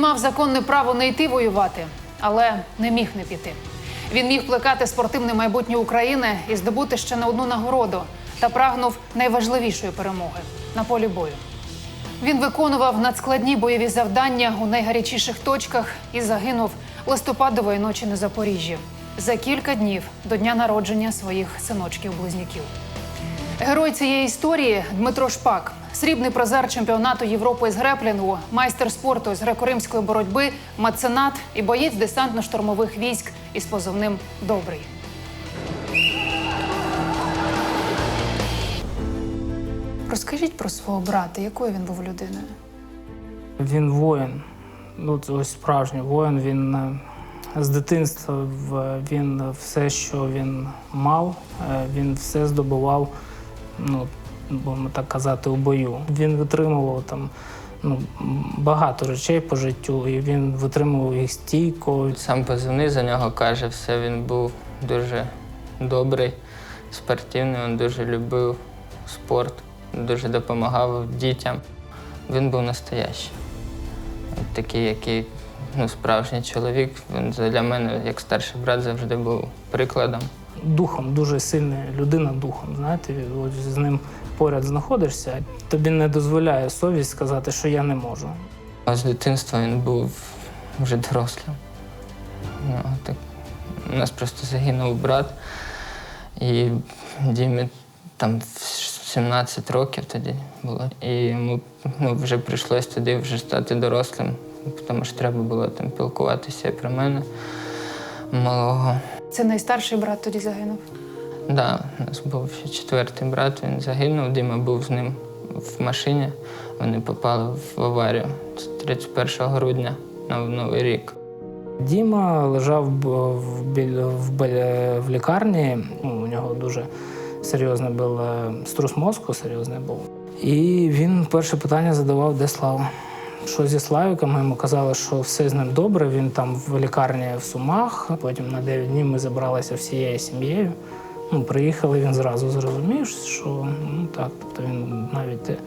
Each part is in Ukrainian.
Мав законне право не йти воювати, але не міг не піти. Він міг плекати спортивне майбутнє України і здобути ще не одну нагороду та прагнув найважливішої перемоги на полі бою. Він виконував надскладні бойові завдання у найгарячіших точках і загинув листопадової ночі на Запоріжжі за кілька днів до дня народження своїх синочків-близнюків. Герой цієї історії Дмитро Шпак, срібний призер чемпіонату Європи з греплінгу, майстер спорту з греко-римської боротьби, меценат і боєць десантно-штурмових військ із позивним Добрий. Розкажіть про свого брата, якою він був людиною? Він воїн. Ну, це ось справжній воїн. Він е, з дитинства він все, що він мав, е, він все здобував, ну, будемо так казати, у бою. Він витримував там ну, багато речей по життю, і він витримував їх стійко. Сам позивний за нього каже, все він був дуже добрий, спортивний, він дуже любив спорт, дуже допомагав дітям. Він був настоящий. Такий, який ну, справжній чоловік. Він для мене, як старший брат, завжди був прикладом. Духом, дуже сильна людина духом. Знаєте, от з ним поряд знаходишся, тобі не дозволяє совість сказати, що я не можу. А з дитинства він був вже дорослим. Ну, так, у нас просто загинув брат, і Дімі там 17 років тоді було. І йому ну, вже прийшлось тоді вже стати дорослим, тому що треба було там пілкуватися про мене малого. Це найстарший брат тоді загинув. Да, у нас був ще четвертий брат, він загинув. Діма був з ним в машині. Вони попали в аварію 31 грудня на Новий рік. Діма лежав в, біль- в, бе- в лікарні. Ну, у нього дуже серйозний був е, струс мозку, серйозний був. І він перше питання задавав, де Слава. Що зі Славіком, йому казали, що все з ним добре. Він там в лікарні в Сумах. Потім на 9 днів ми забралися всією сім'єю. Ну, приїхали, він зразу зрозумів, що ну так, тобто він навіть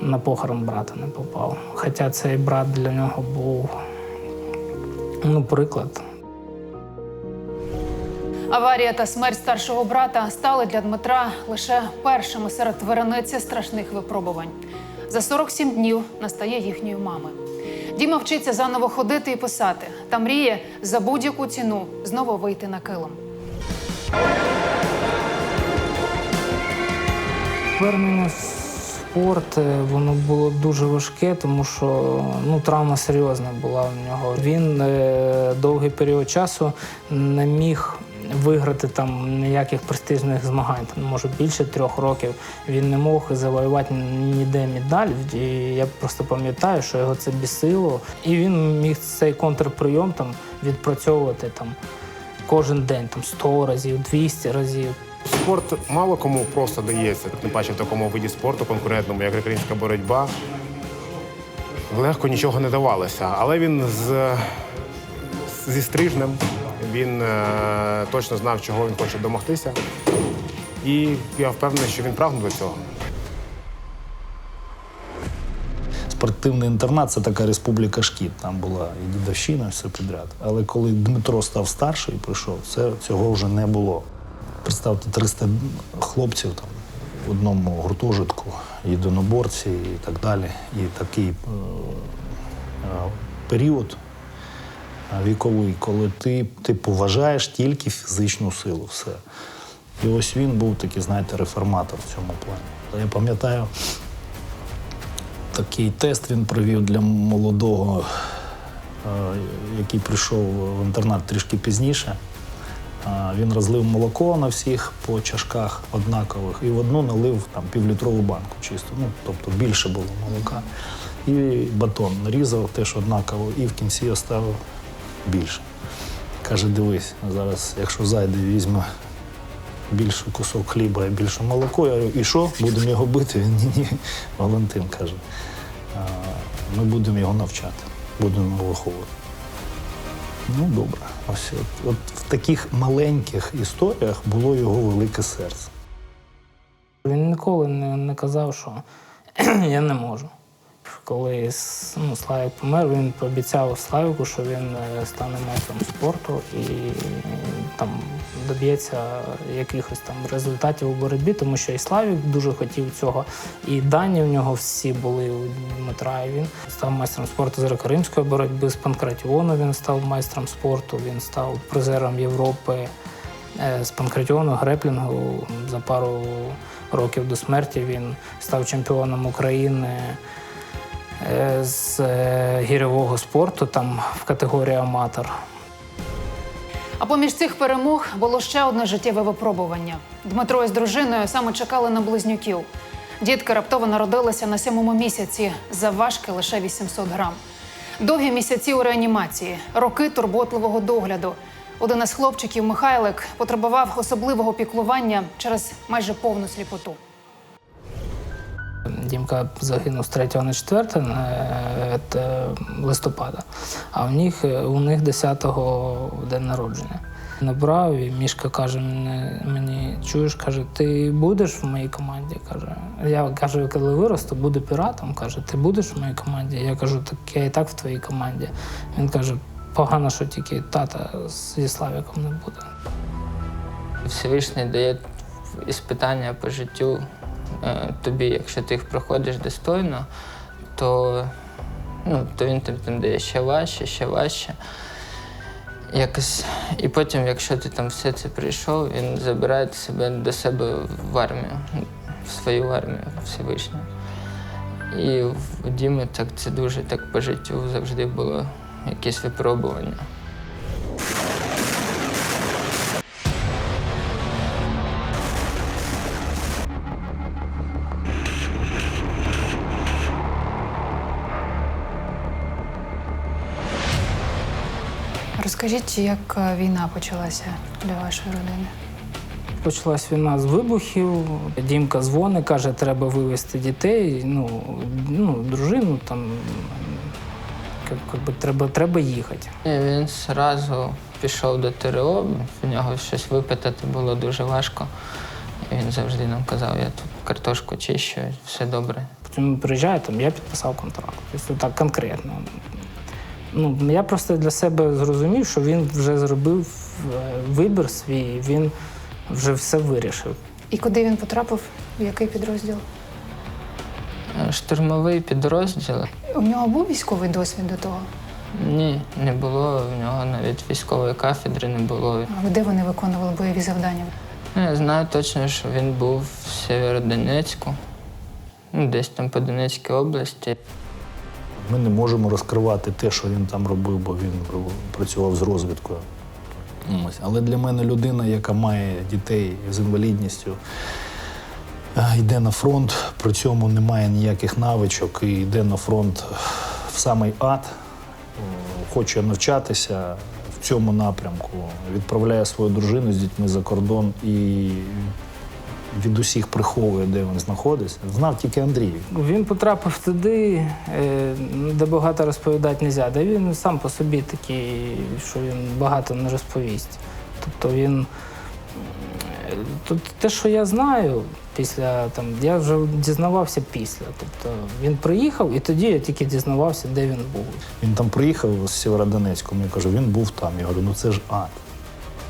на похорон брата не попав. Хоча цей брат для нього був Ну, приклад. Аварія та смерть старшого брата стали для Дмитра лише першими серед верениці страшних випробувань. За 47 днів настає їхньої мами. Діма вчиться заново ходити і писати та мріє за будь-яку ціну знову вийти на килим. Повернення в спорт е, воно було дуже важке, тому що ну, травма серйозна була у нього. Він е, довгий період часу не міг виграти там ніяких престижних змагань. Там, може більше трьох років він не мог завоювати ніде медаль. І я просто пам'ятаю, що його це бісило. І він міг цей контрприйом там відпрацьовувати там кожен день, там 100 разів, 200 разів. Спорт мало кому просто дається, тим паче в такому виді спорту конкурентному, як греко-римська боротьба. Легко нічого не давалося, але він з, зі стрижнем, він е, точно знав, чого він хоче домогтися. І я впевнений, що він прагнув до цього. Спортивний інтернат це така республіка шкіт. Там була і дідовщина, і все підряд. Але коли Дмитро став старший і прийшов, це цього вже не було. Представте, 300 хлопців там в одному гуртожитку, єдиноборці і так далі. І такий е, е, період віковий, коли ти, ти поважаєш тільки фізичну силу. Все. І ось він був такий, знаєте, реформатор в цьому плані. Я пам'ятаю, такий тест він провів для молодого, е, який прийшов в інтернат трішки пізніше. Е, Він розлив молоко на всіх по чашках однакових і в одну налив там півлітрову банку чисто. Ну, тобто більше було молока. І батон нарізав теж однаково, і в кінці оставив більше. Каже, дивись, зараз, якщо зайде, візьме більший кусок хліба і більше молоко. Я говорю, і що? Будемо його бити? Він ні, ні. Валентин каже, ми будемо його навчати, будемо виховувати. Ну, добре. Ось от, от в таких маленьких історіях було його велике серце. Він ніколи не, не казав, що я не можу. Коли ну, Славік помер, він пообіцяв Славіку, що він е, стане майстром спорту і там доб'ється якихось там результатів у боротьбі, тому що і Славік дуже хотів цього, і дані в нього всі були у Дмитра. Він став майстром спорту з греко-римської боротьби, з панкратіону він став майстром спорту, він став призером Європи. Е, З панкратіону греплінгу за пару років до смерті він став чемпіоном України е, з е, гірьового спорту там в категорії аматор. А поміж цих перемог було ще одне життєве випробування. Дмитро із дружиною саме чекали на близнюків. Дітки раптово народилися на сьомому місяці, завважки лише 800 грам. Довгі місяці у реанімації, роки турботливого догляду. Один із хлопчиків Михайлик потребував особливого піклування через майже повну сліпоту. Дімка загинув з 3 на 4 е, листопада, а у них, е, у них 10-го день народження. Набрав, і Мішка каже мені, чуєш, каже, ти будеш в моїй команді? Каже, я кажу, коли виросту, буду піратом. Каже, ти будеш в моїй команді? Я кажу, так я і так в твоїй команді. Він каже, погано, що тільки тата зі Славіком не буде. Всевишній дає іспитання по життю е, тобі, якщо ти їх проходиш достойно, то, ну, то він тобі там дає ще важче, ще важче. Якось. І потім, якщо ти там все це прийшов, він забирає себе до себе в армію, в свою армію Всевишню. І в Діми так це дуже так по життю завжди було якесь випробування. Розкажіть, як е, війна почалася для вашої родини? Почалась війна з вибухів. Дімка дзвонить, каже, треба вивезти дітей, ну, ну дружину там. як- якби треба, треба їхати. І він одразу пішов до ТРО, в нього щось випитати було дуже важко. І він завжди нам казав, я тут картошку чищу, все добре. Потім він приїжджає, там, я підписав контракт. Тобто так конкретно. Ну, я просто для себе зрозумів, що він вже зробив е, вибір свій, він вже все вирішив. І куди він потрапив? В який підрозділ? Е, Штурмовий підрозділ. У нього був військовий досвід до того. Ні, не було в нього навіть військової кафедри не було. А де вони виконували бойові завдання? Ну, я знаю точно, що він був в Сєвєродонецьку, ну, десь там по Донецькій області. Ми не можемо розкривати те, що він там робив, бо він працював з розвідкою. Ось. Але для мене людина, яка має дітей з інвалідністю, е, йде на фронт, при цьому не має ніяких навичок і йде на фронт в самий ад, е, хоче навчатися в цьому напрямку, відправляє свою дружину з дітьми за кордон і від усіх приховує, де він знаходиться. Знав тільки Андрій. Він потрапив туди, е, де багато розповідати не можна. Де він сам по собі такий, що він багато не розповість. Тобто він. е, Тут те, що я знаю, після там, я вже дізнавався після. Тобто він приїхав, і тоді я тільки дізнавався, де він був. Він там приїхав з Сєвєродонецьку, мені каже, він був там. Я говорю, ну це ж ад.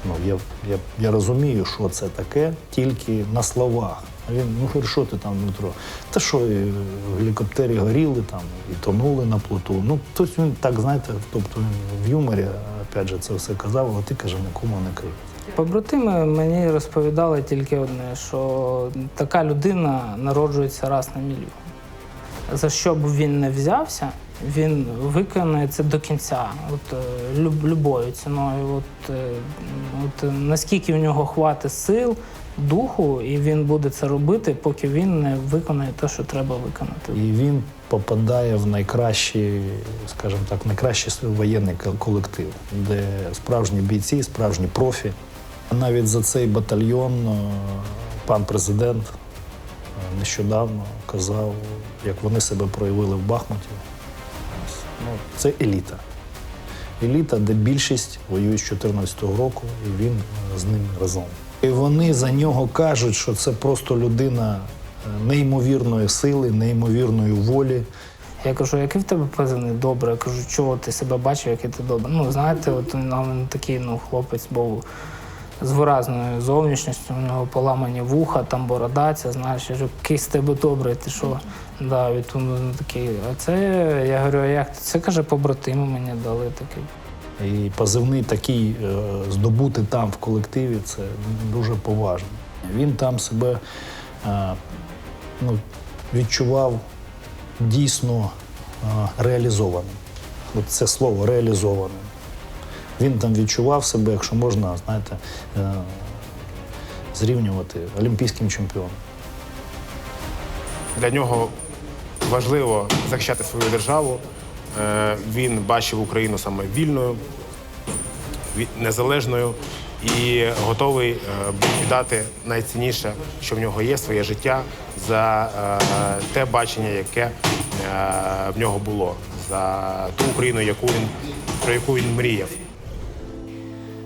Ну, я, я, я розумію, що це таке, тільки на словах. А він, ну говорю, що ти там, Дмитро? Та що, і гелікоптері горіли там, і тонули на плоту. Ну, тобто він так, знаєте, тобто він в юморі, опять же, це все казав, а ти каже, нікому не крий. Побратими мені розповідали тільки одне, що така людина народжується раз на мільйон. За що б він не взявся, він виконує це до кінця, от, е, люб, любою ціною. От, е, от, е, наскільки в нього хватить сил, духу, і він буде це робити, поки він не виконає те, що треба виконати. І він попадає в найкращий, скажімо так, найкращий свій воєнний колектив, де справжні бійці, справжні профі. Навіть за цей батальйон пан президент нещодавно казав, як вони себе проявили в Бахмуті. Ну, це еліта. Еліта, де більшість воює з 2014 року, і він е, з ними разом. І вони за нього кажуть, що це просто людина е, неймовірної сили, неймовірної волі. Я кажу, який в тебе позивний? Добре. Я кажу, чого ти себе бачив, який ти добре. Ну, знаєте, от він такий ну, хлопець був з виразною зовнішністю, у нього поламані вуха, там борода, знаєш, я кажу, який тебе добрий, ти що? Да, від він такий. А це я говорю, а як? Це каже, побратими мені дали такий. І позивний такий е, здобути там в колективі це дуже поважно. Він там себе е, ну, відчував дійсно е, реалізованим. От це слово реалізованим. Він там відчував себе, якщо можна, знаєте, е, зрівнювати олімпійським чемпіоном. Для нього важливо захищати свою державу. Е, Він бачив Україну саме вільною, незалежною і готовий е, віддати найцінніше, що в нього є, своє життя за те бачення, яке в нього було, за ту Україну, яку він, про яку він мріяв.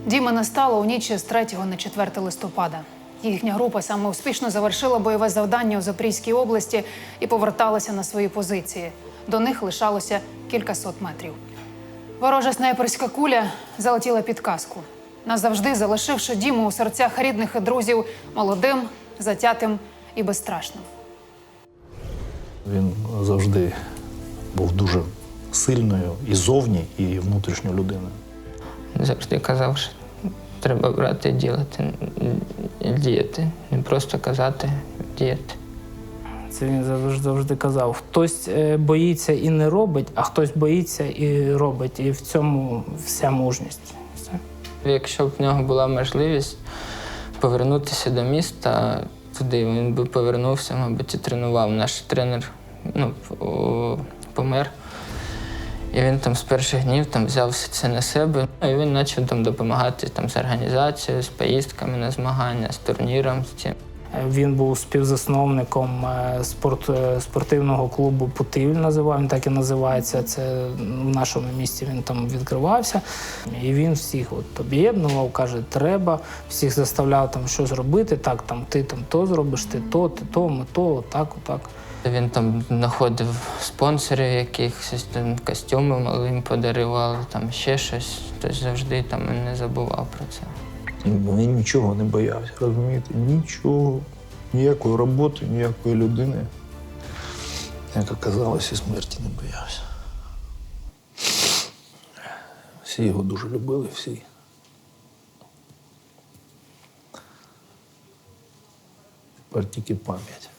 Діми не стало у ніч з 3 на 4 листопада. Їхня група саме успішно завершила бойове завдання у Запорізькій області і поверталася на свої позиції. До них лишалося кількасот метрів. Ворожа снайперська куля залетіла під каску, назавжди залишивши Діму у серцях рідних і друзів молодим, затятим і безстрашним. Він завжди був дуже сильною і зовні, і внутрішньо людиною. Завжди казав, що треба брати і ділати, і діяти. Не просто казати, діяти. Це він завжди, завжди казав. Хтось е, боїться і не робить, а хтось боїться і робить. І в цьому вся мужність. Все. Якщо б в нього була можливість повернутися до міста, туди він би повернувся, мабуть, і тренував. Наш тренер ну, помер. І він там з перших днів там взяв все це на себе. І він почав там допомагати там, з організацією, з поїздками на змагання, з турніром. З цим. Він був співзасновником е, спорт, е, спортивного клубу Путивль, називав, так і називається. Це в нашому місті він там відкривався. І він всіх от об'єднував, каже, треба, всіх заставляв там щось робити. Так, там ти там то зробиш, ти то, ти то, ми то, отак, отак. Він там знаходив спонсорів якихось, там костюми малим подарували, там ще щось. Тобто завжди там не забував про це. Він нічого не боявся, розумієте? Нічого. Ніякої роботи, ніякої людини. Як оказалось, і смерті не боявся. Всі його дуже любили, всі. Тепер тільки пам'ять.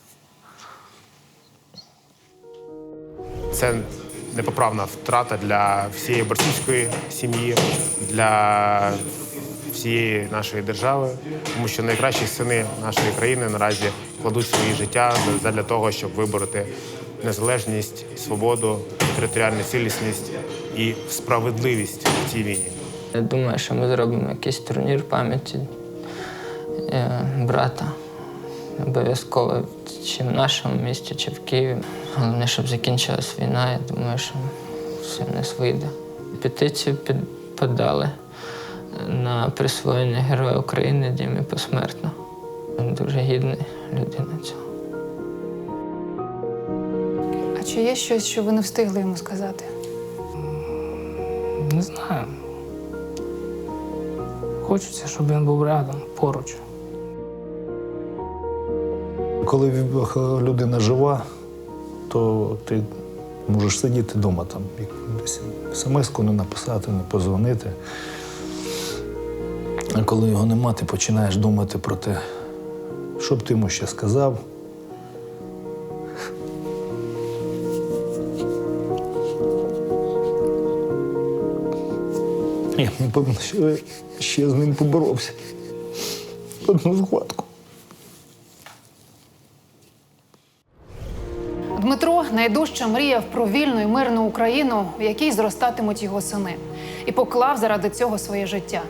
Це непоправна втрата для всієї борцівської сім'ї, для всієї нашої держави, тому що найкращі сини нашої країни наразі кладуть свої життя для того, щоб вибороти незалежність, свободу, територіальну цілісність і справедливість в цій війні. Я думаю, що ми зробимо якийсь турнір пам'яті е, брата. Обов'язково чи в нашому місті, чи в Києві. Головне, щоб закінчилась війна. Я думаю, що все в нас вийде. Петицію під, подали на присвоєння Героя України Дімі посмертно. Він дуже гідний людина цього. А чи є щось, що ви не встигли йому сказати? Не знаю. Хочеться, щоб він був рядом, поруч. Коли людина жива, то ти можеш сидіти вдома там, смс-ку не написати, не позвонити. А коли його нема, ти починаєш думати про те, що б ти йому ще сказав. Я напевно, ще з ним поборовся. Одну схватку. Найдужче мріяв про вільну і мирну Україну, в якій зростатимуть його сини, і поклав заради цього своє життя.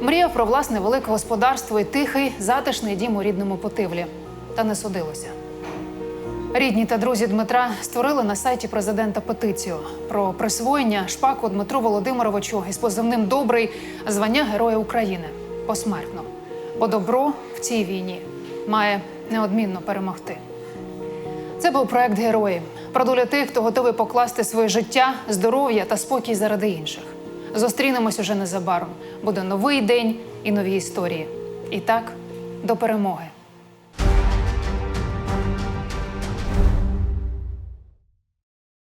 Мріяв про власне велике господарство і тихий, затишний дім у рідному Потивлі. Та не судилося. Рідні та друзі Дмитра створили на сайті президента петицію про присвоєння шпаку Дмитру Володимировичу із позивним Добрий звання Героя України посмертно. Бо добро в цій війні має неодмінно перемогти. Це був проект Герої. про долю тих, хто готовий покласти своє життя, здоров'я та спокій заради інших. Зустрінемось уже незабаром. Буде новий день і нові історії. І так, до перемоги.